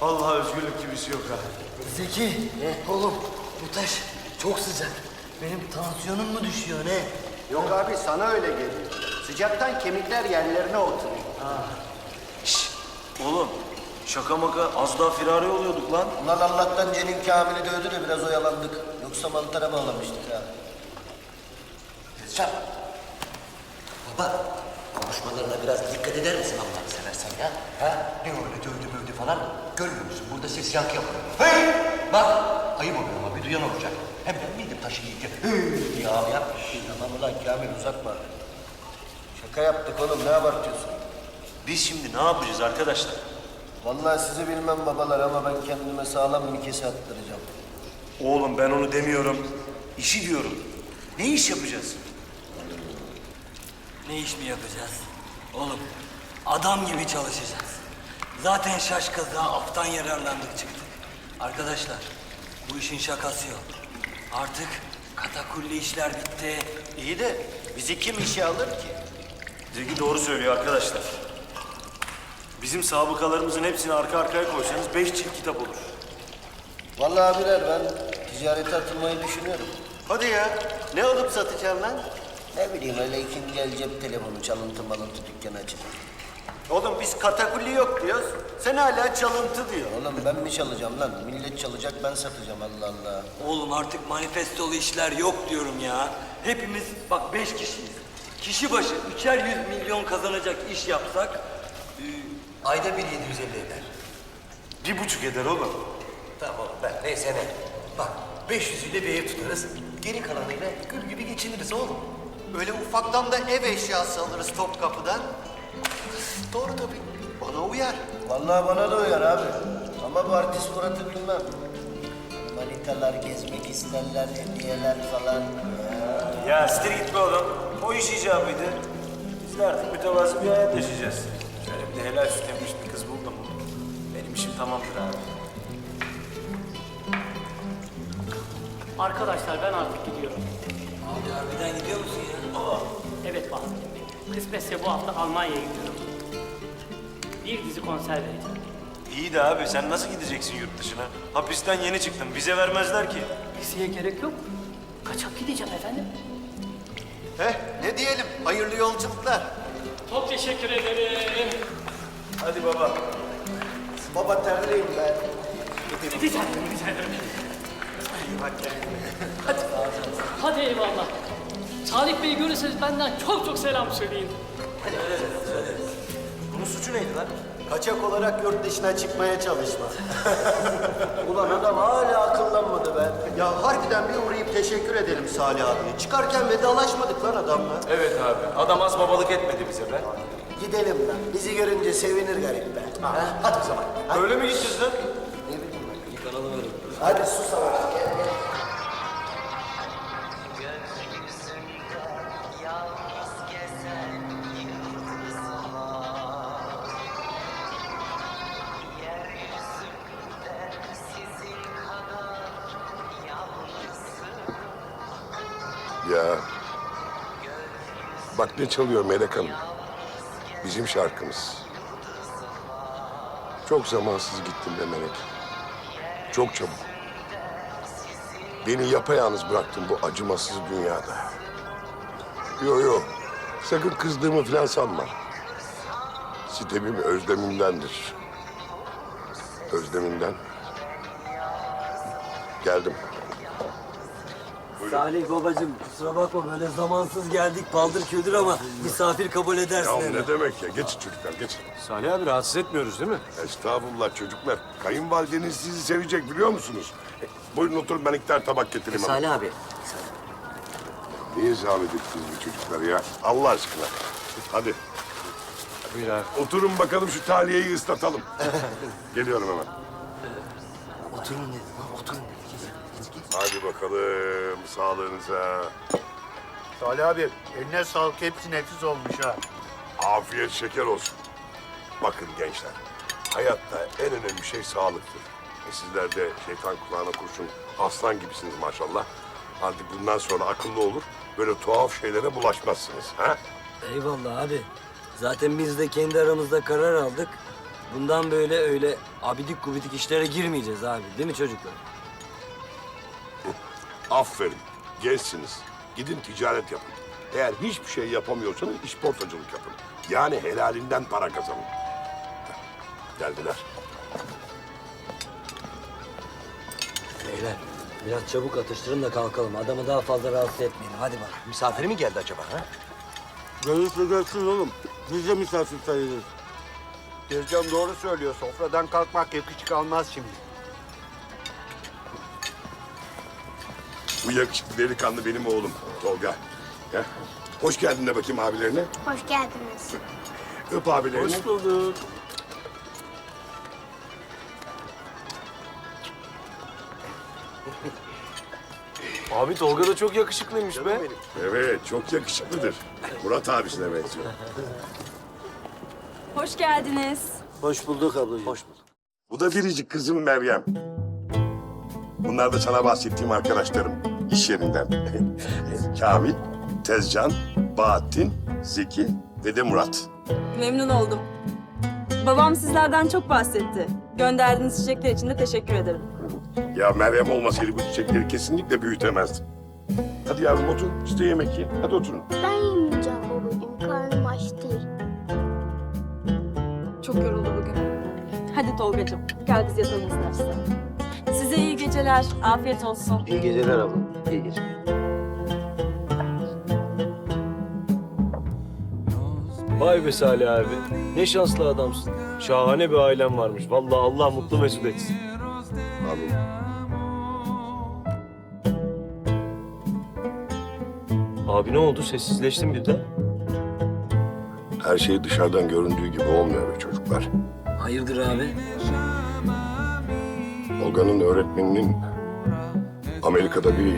Vallahi özgürlük gibisi yok ha. Zeki, oğlum bu taş çok sıcak. Benim tansiyonum mu düşüyor ne? Yok abi sana öyle geliyor. Sıcaktan kemikler yerlerine oturuyor. Oğlum şaka maka az daha firari oluyorduk lan. Ulan Allah'tan Celil Kamil'i dövdü de biraz oyalandık. Yoksa mantara bağlamıştık ha. Tezcan. Baba, konuşmalarına biraz dikkat eder misin Allah'ını seversen ya? Ha? Ne öyle dövdü mövdü falan? Görmüyor musun? Burada ses yankı yapıyor. Hey! Bak, ayıp oluyor ama bir duyan olacak. Hem ben miydim taşı yiyince? Hey! diye ağlayan. Tamam ulan Kamil uzatma. Şaka yaptık oğlum ne abartıyorsun? Biz şimdi ne yapacağız arkadaşlar? Vallahi sizi bilmem babalar ama ben kendime sağlam bir kese attıracağım. Oğlum ben onu demiyorum. İşi diyorum. Ne iş yapacağız? Ne iş mi yapacağız? Oğlum adam gibi çalışacağız. Zaten şaşkınlığa aftan yararlandık çıktık. Arkadaşlar bu işin şakası yok. Artık katakulli işler bitti. İyi de bizi kim işe alır ki? Zeki doğru söylüyor arkadaşlar. Bizim sabıkalarımızın hepsini arka arkaya koysanız beş cilt kitap olur. Vallahi abiler ben ticarete atılmayı düşünüyorum. Hadi ya. Ne alıp satacaksın lan? Ne bileyim öyle ikinci el cep telefonu çalıntı malıntı dükkanı açıp. Oğlum biz katakulli yok diyoruz. Sen hala çalıntı diyor. Oğlum ben mi çalacağım lan? Millet çalacak ben satacağım Allah Allah. Oğlum artık manifestolu işler yok diyorum ya. Hepimiz bak beş kişiyiz. Kişi başı üçer yüz milyon kazanacak iş yapsak Ayda bir 750 eder. Bir buçuk eder oğlum. Tamam oğlum ben neyse ne. Bak 500 ile bir ev tutarız. Geri kalanıyla gül gibi geçiniriz oğlum. Böyle ufaktan da ev eşyası alırız Topkapı'dan. Doğru tabii. Bana uyar. Vallahi bana da uyar abi. Ama bu artist Murat'ı bilmem. Manitalar gezmek isterler, hediyeler falan. Ya. Ya sitir git be oğlum. O iş icabıydı. Biz de artık mütevazı bir hayat yaşayacağız. Şöyle bir de helal süt emmiş bir kız buldum. Benim işim tamamdır abi. Arkadaşlar ben artık gidiyorum. Abi harbiden gidiyor musun ya? Evet Bahattin Bey. Kısmetse bu hafta Almanya'ya gidiyorum. Bir dizi konser vereceğim. İyi de abi sen nasıl gideceksin yurt dışına? Hapisten yeni çıktın. Vize vermezler ki. Liseye gerek yok. Kaçak gideceğim efendim. Heh ne diyelim? Hayırlı yolculuklar. Çok teşekkür ederim. Hadi baba. Baba terliyim ben. Rica ederim, rica ederim. Hadi, hadi eyvallah. Salih Bey görürseniz benden çok çok selam söyleyin. Bunun suçu neydi lan? Kaçak olarak yurt dışına çıkmaya çalışma. Ulan adam hala akıllanmadı be. ya harbiden bir uğrayıp teşekkür edelim Salih abiye. Çıkarken vedalaşmadık lan adamla. Evet abi. Adam az babalık etmedi bize be. Gidelim lan. Bizi görünce sevinir garip be. Ha? Hadi o zaman. Hadi. Öyle mi gideceğiz lan? Ne bileyim ben. Hadi sus ama. Ya. Bak ne çalıyor Melek Hanım. Bizim şarkımız. Çok zamansız gittin be Melek. Çok çabuk. Beni yapayalnız bıraktın bu acımasız dünyada. Yo yo. Sakın kızdığımı falan sanma. Sitemim özlemimdendir. Özlemimden. Geldim. Salih babacığım kusura bakma böyle zamansız geldik paldır küldür ama misafir kabul edersin Ya herhalde. ne demek ya? Geçin çocuklar geçin. Salih abi rahatsız etmiyoruz değil mi? Estağfurullah çocuklar. Kayınvalideniz sizi sevecek biliyor musunuz? E, buyurun oturun ben iki tane tabak getireyim. hemen. Salih abi. Niye zahmet ettiniz bu çocuklar ya? Allah aşkına. Hadi. Buyur abi. Oturun bakalım şu taliyeyi ıslatalım. Geliyorum hemen. Oturun dedim. Hadi bakalım sağlığınıza. Salih abi eline sağlık hepsi nefis olmuş ha. Afiyet şeker olsun. Bakın gençler. Hayatta en önemli şey sağlıktır. E sizler de şeytan kulağına kurşun aslan gibisiniz maşallah. Artık bundan sonra akıllı olur. Böyle tuhaf şeylere bulaşmazsınız. Ha? Eyvallah abi. Zaten biz de kendi aramızda karar aldık. Bundan böyle öyle abidik gubidik işlere girmeyeceğiz abi. Değil mi çocuklar? Aferin. Gençsiniz. Gidin ticaret yapın. Eğer hiçbir şey yapamıyorsanız işportacılık yapın. Yani helalinden para kazanın. Geldiler. Beyler biraz çabuk atıştırın da kalkalım. Adamı daha fazla rahatsız etmeyelim. Hadi bak. Misafiri mi geldi acaba ha? Gelirse gelsin oğlum. Biz de misafir sayılırız. Tezcan doğru söylüyor. Sofradan kalkmak yakışık almaz şimdi. Bu yakışıklı delikanlı benim oğlum Tolga. Ya. Hoş geldin de bakayım abilerine. Hoş geldiniz. Öp abilerini. Hoş bulduk. Abi Tolga da çok yakışıklıymış be. Evet, çok yakışıklıdır. Murat abisine benziyor. Hoş geldiniz. Hoş bulduk ablacığım. Hoş bulduk. Bu da biricik kızım Meryem. Bunlar da sana bahsettiğim arkadaşlarım iş yerinden. Kamil, Tezcan, Bahattin, Zeki ve de Murat. Memnun oldum. Babam sizlerden çok bahsetti. Gönderdiğiniz çiçekler için de teşekkür ederim. Ya Meryem olmasaydı bu çiçekleri kesinlikle büyütemezdim. Hadi yavrum otur, işte yemek ye. Hadi oturun. Ben yemeyeceğim babacığım. Karnım aç değil. Çok yoruldu bugün. Hadi Tolgacığım, gel biz yatalım istersen. Size iyi geceler, afiyet olsun. İyi geceler abla. Geceler. Vay be Salih abi. Ne şanslı adamsın. Şahane bir ailen varmış. Vallahi Allah mutlu mesut etsin. Amin. Abi ne oldu? Sessizleştin birden. Her şey dışarıdan göründüğü gibi olmuyor be çocuklar. Hayırdır abi? Olga'nın öğretmeninin Amerika'da bir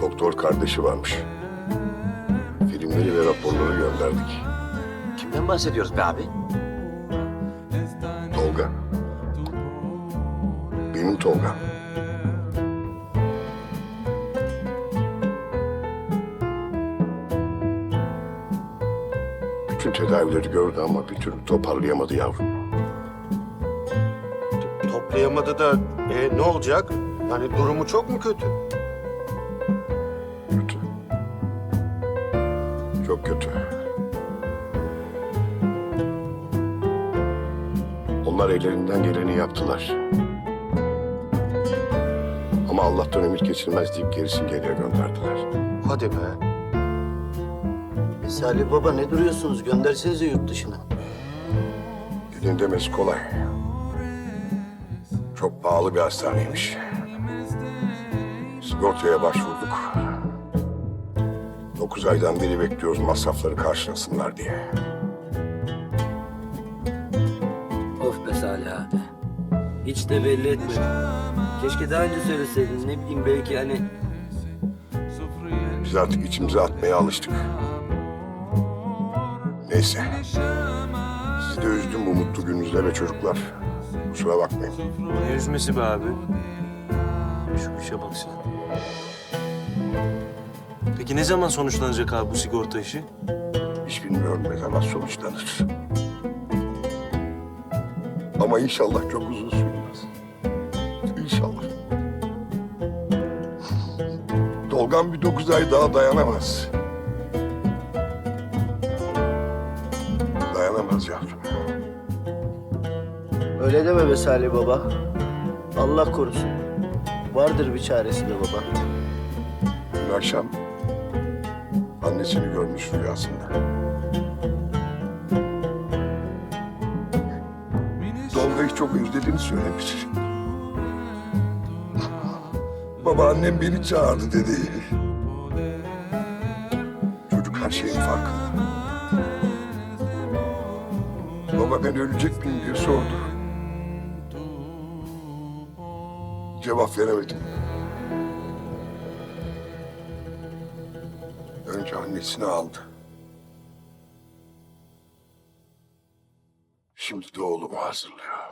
doktor kardeşi varmış. Filmleri ve raporları gönderdik. Kimden bahsediyoruz be abi? Tolga. Benim Tolga. Bütün tedavileri gördü ama bir türlü toparlayamadı yavrum. Toplayamadı da e, ne olacak? Yani durumu çok mu kötü? Kötü. Çok kötü. Onlar ellerinden geleni yaptılar. Ama Allah'tan ümit kesilmez deyip gerisini geriye gönderdiler. Hadi be. E, Salih baba ne duruyorsunuz? Göndersenize yurt dışına. Gidin demesi kolay. Çok pahalı bir hastaneymiş. Sigortaya başvurduk. Dokuz aydan beri bekliyoruz masrafları karşılasınlar diye. Of be Salih abi. Hiç de belli etmedin. Keşke daha önce söyleseydin. Ne bileyim belki hani... Biz artık içimize atmaya alıştık. Neyse. Sizi de üzdüm bu mutlu gününüzde be çocuklar. Kusura bakmayın. Ne üzmesi be abi? Şu işe bak sen. Peki ne zaman sonuçlanacak abi bu sigorta işi? Hiç bilmiyorum ne zaman sonuçlanır. Ama inşallah çok uzun sürmez. İnşallah. Dolgan bir dokuz ay daha dayanamaz. Dayanamaz yavrum. Öyle deme be Salih baba. Allah korusun. Vardır bir çaresi de baba. Dün akşam annesini görmüş rüyasında. Tolga'yı çok özlediğini söylemiş. Babaannem beni çağırdı dedi. Çocuk her şeyin farkında. Baba ben ölecek miyim diye sordu. Cevap veremedim. Önce annesini aldı. Şimdi de oğlumu hazırlıyor.